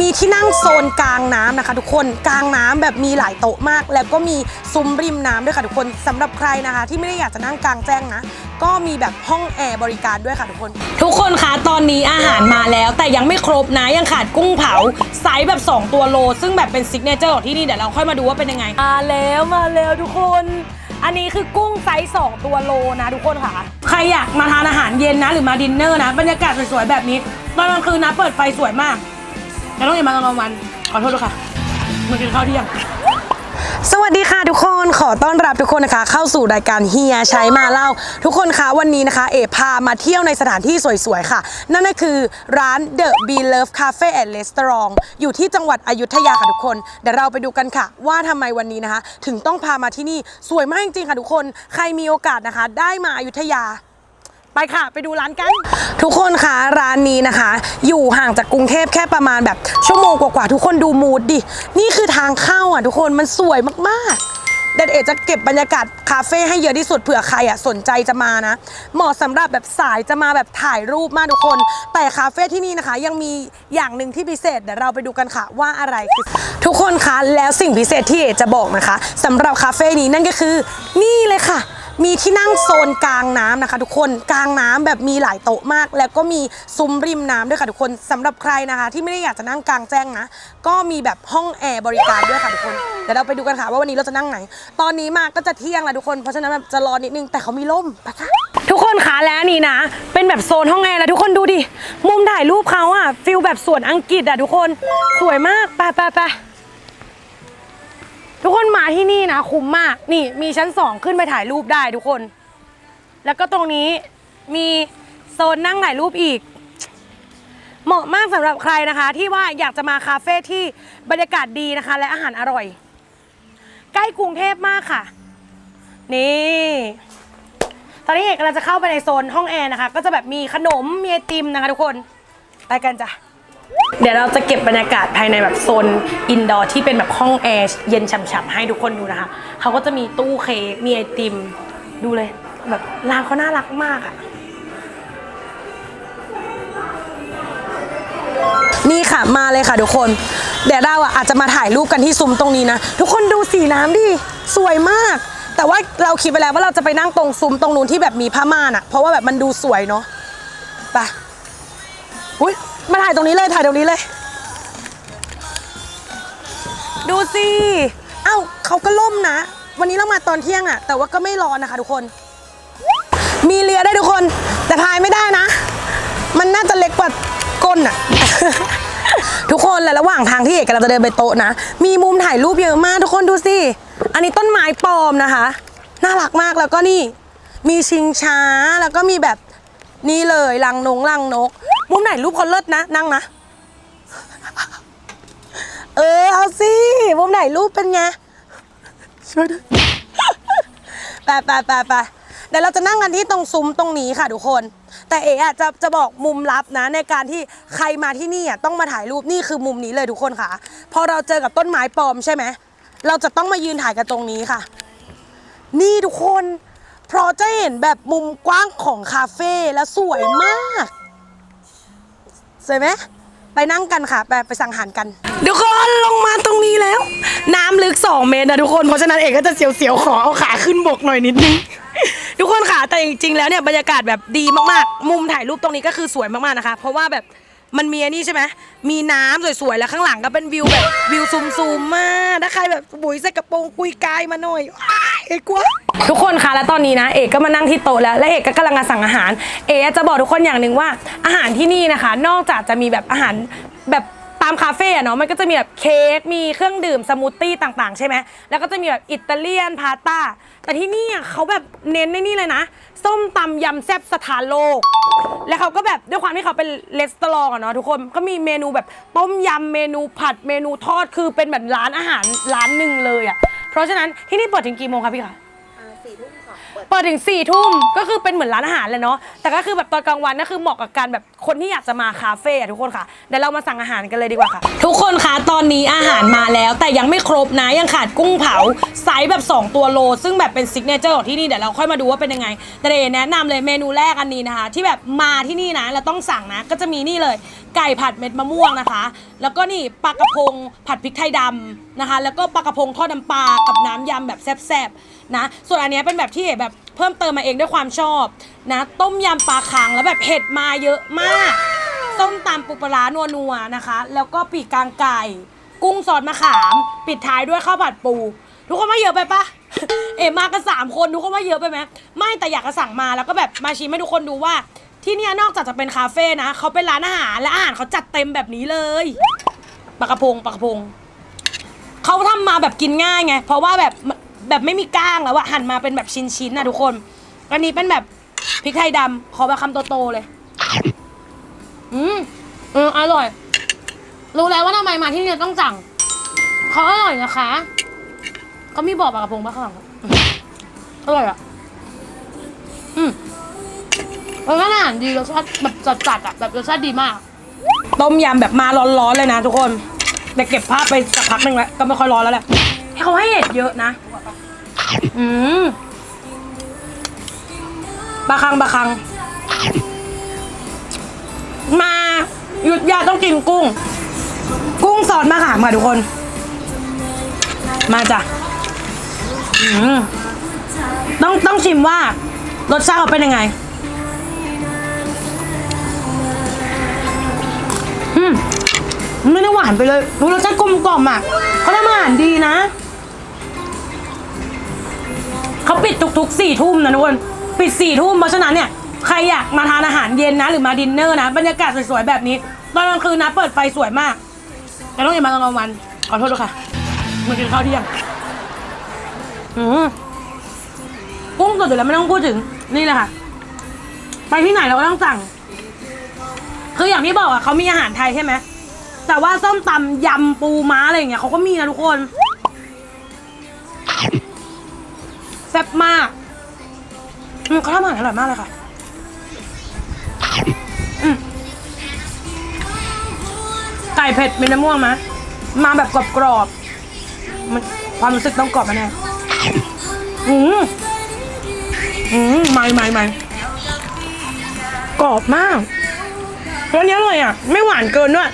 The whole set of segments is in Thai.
มีที่นั่งโซนกลางน้ำนะคะ ทุกคนกลางน้ำแบบมีหลายโต๊ะมาก แล้วก็มีซุ้มริมน้ำด้วยค่ะทุกคนสำหรับใครนะคะ ที่ไม่ได้อยากจะนั่งกลางแจ้งนะก็มีแบบห้องแอร์บริการด้วยค่ะทุกคน ทุกคนคะตอนนี้อาหารมาแล้ว แต่ยังไม่ครบนะยังขาดกุ้งเผาไซส์แบบ 2 ตัวโล ซึ่งแบบเป็นซิกเนเจอร์ของที่นี่เดี๋ยวเราค่อยมาดูว่าเป็นยังไงมาแล้วมาแล้วทุกคน อันนี้คือกุ้งไซส์2ตัวโลนะทุกคนค่ะ ใครอยากมาทานอาหารเย็นนะ หรือมาดินเนอร์นะ บรรยากาศสวยๆแบบนี้ตอนกลางคืนนะเปิดไฟสวยมาก แต่ต้องอย่ามาตอนกลางวัน ขอโทษด้วยค่ะมากินข้าวเที่ยง สวัสดีค่ะทุกคนขอต้อนรับทุกคนนะคะ เข้าสู่รายการเฮียใช้มาเล่า ทุกคนคะวันนี้นะคะ เอพามาเที่ยวในสถานที่สวยๆค่ะ นั่นก็คือร้าน The b e Love Cafe and Restaurant อยู่ที่จังหวัดอยุธยาค่ะทุกคน เดี๋ยวเราไปดูกันค่ะ ว่าทำไมวันนี้นะคะ ถึงต้องพามาที่นี่สวยมากจริงๆค่ะทุกคน ใครมีโอกาสนะคะ ได้มาอยุธยา ไปค่ะ ไปดูร้านกัน ทุกคนคะร้านนี้นะคะ อยู่ห่างจากกรุงเทพแค่ประมาณแบบชั่วโมงกว่าๆทุกคนดูมูดดิ นี่คือทางเข้าอะทุกคนมันสวยมากๆเดดเอจะเก็บบรรยากาศคาเฟ่ให้เยอะที่สุดเผื่อใครอะสนใจจะมานะ เหมาะสำหรับแบบสายจะมาแบบถ่ายรูปมากทุกคน แต่คาเฟ่ที่นี่นะคะ ยังมีอย่างหนึ่งที่พิเศษเดี๋ยวเราไปดูกันค่ะว่าอะไรคือทุกคนคะแล้วสิ่งพิเศษที่เอจะบอกนะคะสำหรับคาเฟ่นี้นั่นก็คือ นี่เลยค่ะ มีที่นั่งโซนกลางน้ำนะคะ ทุกคนกลางน้ำแบบมีหลายโต๊ะมาก แล้วก็มีซุ้มริมน้ำด้วยค่ะทุกคนสำหรับใครนะคะ ที่ไม่ได้อยากจะนั่งกลางแจ้งนะ ก็มีแบบห้องแอร์บริการด้วยค่ะทุกคนเดี๋ยวเราไปดูกันค่ะว่าวันนี้เราจะนั่งไหน ตอนนี้มาก็จะเที่ยงแล้วทุกคนเพราะฉะนั้นแบบจะรอนิดนึงแต่เขามีร่มไปค่ะ ทุกคนคะแล้วนี่นะ เป็นแบบโซนห้องแอร์แล้วทุกคนดูดิ มุมถ่ายรูปเขาอะฟิลแบบสวนอังกฤษอะทุกคน สวยมากไปไปไป ทุกคนมาที่นี่นะคุ้มมาก นี่มีชั้นสองขึ้นไปถ่ายรูปได้ทุกคน แล้วก็ตรงนี้มีโซนนั่งถ่ายรูปอีก เหมาะมากสำหรับใครนะคะ ที่ว่าอยากจะมาคาเฟ่ที่บรรยากาศดีนะคะ และอาหารอร่อย ใกล้กรุงเทพมากค่ะ นี่ ตอนนี้เอกกำลังจะเข้าไปในโซนห้องแอร์นะคะ ก็จะแบบมีขนมมีไอติมนะคะทุกคน ไปกันจ้ะ เดี๋ยวเราจะเก็บบรรยากาศภายในแบบโซนอินดอร์ที่เป็นแบบห้องแอร์เย็นฉ่ำๆให้ทุกคนดูนะคะ เขาก็จะมีตู้เค้กมีไอติม ดูเลย แบบร้านเขาน่ารักมากอะนี่ค่ะมาเลยค่ะทุกคน เดี๋ยวเราอะอาจจะมาถ่ายรูปกันที่ซุ้มตรงนี้นะ ทุกคนดูสีน้ำดิ สวยมาก แต่ว่าเราคิดไปแล้วว่าเราจะไปนั่งตรงซุ้มตรงนู้นที่แบบมีผ้าม่านอะ เพราะว่าแบบมันดูสวยเนาะไป อุ้ยมาถ่ายตรงนี้เลยถ่ายตรงนี้เลย ดูสิเอ้าเขาก็ล่มนะ วันนี้เรามาตอนเที่ยงอะแต่ว่าก็ไม่ร้อนนะคะ ทุกคน มีเรือได้ทุกคน แต่พายไม่ได้นะ มันน่าจะเล็กกว่าก้นอะ ทุกคนและระหว่างทางที่เอกกำลังจะเดินไปโต๊ะนะ มีมุมถ่ายรูปเยอะมากทุกคนดูสิ อันนี้ต้นไม้ปลอมนะคะ น่ารักมากแล้วก็นี่ มีชิงช้าแล้วก็มีแบบนี่เลยลังนงลังนก มุมไหนรูปคนเลิศนะ นั่งนะ เออ เอาสิมุมไหนรูปเป็นไง ช่วยด้วยไปไปไปไปเดี๋ยวเราจะนั่งกันที่ตรงซุ้มตรงนี้ค่ะทุกคน แต่เอ๋อะจะจะบอกมุมลับนะ ในการที่ใครมาที่นี่อะต้องมาถ่ายรูปนี่คือมุมนี้เลยทุกคนค่ะ พอเราเจอกับต้นไม้ปลอมใช่ไหมเราจะต้องมายืนถ่ายกันตรงนี้ค่ะ นี่ทุกคน เพราะจะเห็นแบบมุมกว้างของคาเฟ่แล้วสวยมาก สวยไหมไปนั่งกันค่ะ ไปไปสั่งอาหารกันทุกคนลงมาตรงนี้แล้ว น้ำลึก 2 เมตรนะทุกคนเพราะฉะนั้นเอกก็จะเสียวๆขอเอาขาขึ้นบกหน่อยนิดนึงทุกคนค่ะแต่จริงๆแล้วเนี่ยบรรยากาศแบบดีมากๆ มุมถ่ายรูปตรงนี้ก็คือสวยมากๆนะคะ เพราะว่าแบบมันมีอันนี้ใช่ไหมมีน้ำสวยๆ แล้วข้างหลังก็เป็นวิวแบบวิวซูมๆม บุ๋ยใส่กระโปรงกุยกายมาหน่อยอ้ายเอกกลัว ทุกคนคะแล้วตอนนี้นะ เอกก็มานั่งที่โต๊ะแล้ว และเอกก็กำลังจะสั่งอาหาร เอกจะบอกทุกคนอย่างหนึ่งว่า อาหารที่นี่นะคะ นอกจากจะมีแบบอาหารแบบตามคาเฟ่อะเนาะมันก็จะมีแบบเค้กมีเครื่องดื่มสมูทตี้ต่างๆ ใช่ไหมแล้วก็จะมีแบบอิตาเลียนพาสต้าแต่ที่นี่อะเขาแบบเน้นในนี่เลยนะ ส้มตำยำแซ่บสถานโลก แล้วเขาก็แบบด้วยความที่เขาเป็นเลสตอรองอะเนาะทุกคนก็มีเมนูแบบต้มยำเมนูผัดเมนูทอดคือเป็นแบบร้านอาหารร้านหนึ่งเลยอะเพราะฉะนั้นที่นี่เปิดถึงกี่โมงคะพี่คะสี่ทุ่มค่ะ เปิด เปิดถึง4ี่ทุ่มก็คือเป็นเหมือนร้านอาหารเลยเนาะแต่ก็คือแบบตอนกลางวันก็คือเหมาะกับการแบบคนที่อยากจะมาคาเฟ่อะทุกคนค่ะเดี๋ยวเรามาสั่งอาหารกันเลยดีกว่าค่ะ ทุกคนคะตอนนี้อาหารมาแล้ว แต่ยังไม่ครบนะยังขาดกุ้งเผาไซส์แบบ 2 ตัวโล ซึ่งแบบเป็นซิกเนเจอร์ของที่นี่เดี๋ยวเราค่อยมาดูว่าเป็นยังไง แต่เดแนะนำเลยเมนูแรกอันนี้นะคะ ที่แบบมาที่นี่นะเราต้องสั่งนะ ก็จะมีนี่เลย ไก่ผัดเม็ดมะม่วงนะคะ แล้วก็นี่ปลากระพงผัดพริกไทยดำนะคะ แล้วก็ปลากระพงทอดน้ำปลากับน้ำยำแบบแซ่บๆนะส่วนอันเนี้ยเป็นแบบที่แบบ เพิ่มเติมมาเองด้วยความชอบนะ ต้มยำปลาคังแล้วแบบเห็ดมาเยอะมากส้มตำปูปลาร้านัวนะคะ แล้วก็ปีกกลางไก่ กุ้งซอสมะขาม ปิดท้ายด้วยข้าวผัดปู ทุกคนว่าเยอะไปปะเอ๋มากันสามคนทุกคนว่าเยอะไปไหมไม่แต่อยากจะสั่งมาแล้วก็แบบมาชิมให้ทุกคนดูว่า ที่นี่นอกจากจะเป็นคาเฟ่นะเขาเป็นร้านอาหารและอาหารเขาจัดเต็มแบบนี้เลยปลากระพงปลากระพงเขาทำมาแบบกินง่ายไง เพราะว่าแบบ แบบไม่มีก้างแล้วอะหั่นมาเป็นแบบชิ้นๆนะทุกคน อันนี้เป็นแบบพริกไทยดำขอแบบคำโตๆเลย อืมเอออร่อย รู้แล้วว่าทำไมมาที่นี่ต้องสั่งเขาอร่อยนะคะเขามีบอกปลากระพงปะข้างหลังอร่อยอะ อืมรสชาติอาหารดีรสชาติแบบจัดๆอะแบบรสชาติดีมาก ต้มยำแบบมาร้อนๆเลยนะทุกคน แต่เก็บภาพไปสักพักหนึ่งแล้วก็ไม่ค่อยร้อนแล้วแหละ เขาให้เห็ดเยอะนะ อืมบาคังบาคัง มาหยุดยาต้องกินกุ้ง กุ้งซอสมะขามค่ะทุกคน มาจ้ะอืมต้องต้องชิมว่ารสชาติเขาเป็นยังไง อืมไม่ได้หวานไปเลยรสชาติกลมกล่อมอะเขาทำอาหารดีนะ เขาปิดทุกๆสี่ทุ่มนะทุกคนปิดสี่ทุ่มเพราะฉะนั้นเนี่ยใครอยากมาทานอาหารเย็นนะ หรือมาดินเนอร์นะ บรรยากาศสวยๆแบบนี้ ตอนกลางคืนนะเปิดไฟสวยมาก แต่ต้องอย่ามาตอนกลางวันขอโทษด้วยค่ะมากินข้าวเที่ยงอืมกุ้งสดอยู่แล้วไม่ต้องพูดถึงนี่แหละค่ะ ไปที่ไหนเราก็ต้องสั่ง คืออย่างที่บอกอะเขามีอาหารไทยใช่ไหมแต่ว่าส้มตำยำปูม้าอะไรอย่างเงี้ยเขาก็มีนะทุกคน ซ่บมากอืมเขาทำอาหารอร่อยมากเลยค่ะ อืมไก่เผ็ดมีน้ำม่วงไหมมาแบบกรอบๆมันความรู้สึกต้องกรอบมาแน่อืมอืมไม่ไม่ไม่กรอบมากแล้วอันนี้อร่อยอะ ไม่หวานเกินด้วย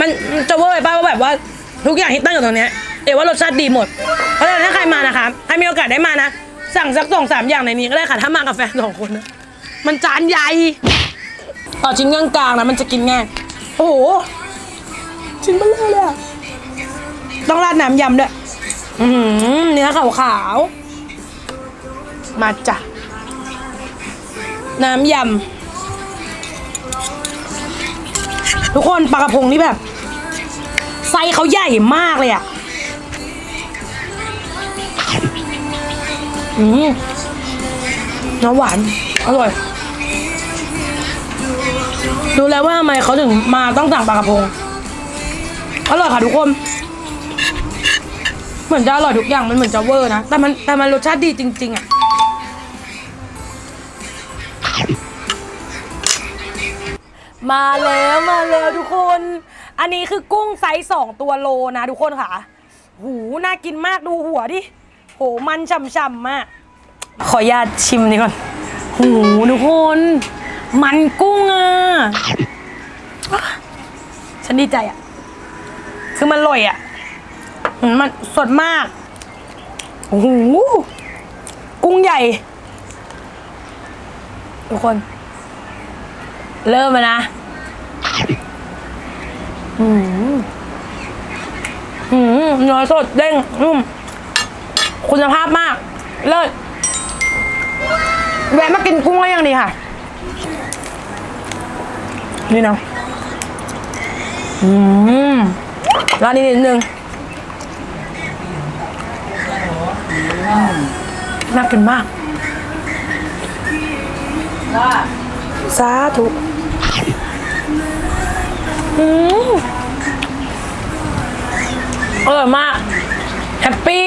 มันจะเวอร์ไปป่ะว่าแบบว่า ทุกอย่างที่ตั้งอยู่ตรงเนี้ย เอ๋ว่ารสชาติดีหมด เพราะฉะนั้นถ้าใครมานะคะใครมีโอกาสได้มานะ สั่งสักสองสามอย่างในนี้ก็ได้ค่ะ ถ้ามากับแฟนสองคนนะ มันจานใหญ่ ต่อชิ้นกลางๆนะมันจะกินง่าย โอ้โห ชิ้นเบลอเลยอะต้องราดน้ำยำด้วยอือหือเนื้อขาวๆมาจ้ะ น้ำยำ ทุกคนปลากระพงนี่แบบ ไซส์เขาใหญ่มากเลยอะ อืมน้ำหวาน อร่อย ดูแล้วว่าทำไมเขาถึงมาต้องสั่งปลากระพง อร่อยค่ะทุกคน เหมือนจะอร่อยทุกอย่างมันเหมือนจะเวอร์นะ แต่มันแต่มันรสชาติดีจริง ๆอะมาแล้วมาแล้วทุกคน อันนี้คือกุ้งไซส์สองตัวโลนะทุกคนค่ะ หูน่ากินมากดูหัวดิ โหมันฉ่ำๆมาก ขออนุญาตชิมนี่ก่อนโหทุกคน มันกุ้งอะ ฉันดีใจอะ คือมันอร่อยอะ มันสดมากโอ้โหกุ้งใหญ่ ทุกคน เริ่มเลยนะอืมอืมเนื้อสดเด้งนุ่ม คุณภาพมาก เลิศแวะมากินกุ้งก็ยังดีค่ะ นี่เนาะอืมร้านนี้นิดนึงน่ากินมากสาธุอืมอร่อยมาก แฮปปี้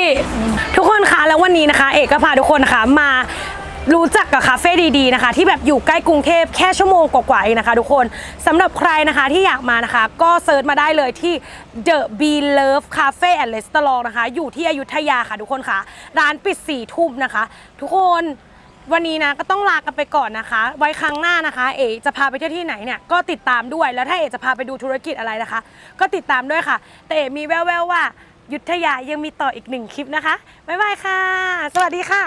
ทุกคนคะแล้ววันนี้นะคะ เอกก็พาทุกคนนะคะมารู้จักกับคาเฟ่ดีๆนะคะ ที่แบบอยู่ใกล้กรุงเทพแค่ชั่วโมงกว่าๆเองนะคะ ทุกคนสำหรับใครนะคะที่อยากมานะคะ ก็เซิร์ชมาได้เลยที่ The b e Love Cafe and Restaurant นะคะ อยู่ที่อยุธยาค่ะทุกคนค่ะ ร้านปิด4ี่ทุ่มนะคะ ทุกคนวันนี้นะก็ต้องลากันไปก่อนนะคะ ไว้ครั้งหน้านะคะ เอจะพาไปเที่ยวที่ไหนเนี่ยก็ติดตามด้วยแล้วถ้าเอจะพาไปดูธุรกิจอะไรนะคะ ก็ติดตามด้วยค่ะ แต่เอมีแว่วๆว่า ยุทธยายังมีต่ออีกหนึ่งคลิปนะคะ บ๊ายบายค่ะ สวัสดีค่ะ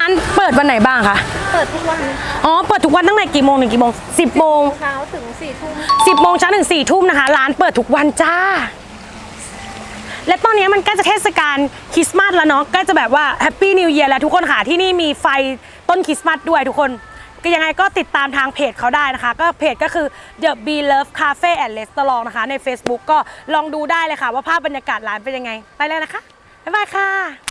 อันเปิดวันไหนบ้างคะ เปิดทุกวันอ๋อ เปิดทุกวันตั้งแต่กี่โมงถึงกี่โมง10โมงเช้าถึง4ทุ่ม10โมงเช้าถึง4ทุ่มนะคะ ร้านเปิดทุกวันจ้า และตอนนี้มันใกล้จะเทศกาลคริสต์มาสแล้วเนาะใกล้จะแบบว่าแฮปปี้นิว e ย r แล้วทุกคนค่ะที่นี่มีไฟต้นคริสต์มาสด้วยทุกคน ก็ยังไงก็ติดตามทางเพจเขาได้นะคะ ก็เพจก็คือ The b e Love Cafe and Restaurant นะคะ ใน Facebook ก็ลองดูได้เลยค่ะ ว่าภาพบรรยากาศร้านเป็นยังไง ไปเลยนะคะ บ๊ายบายค่ะ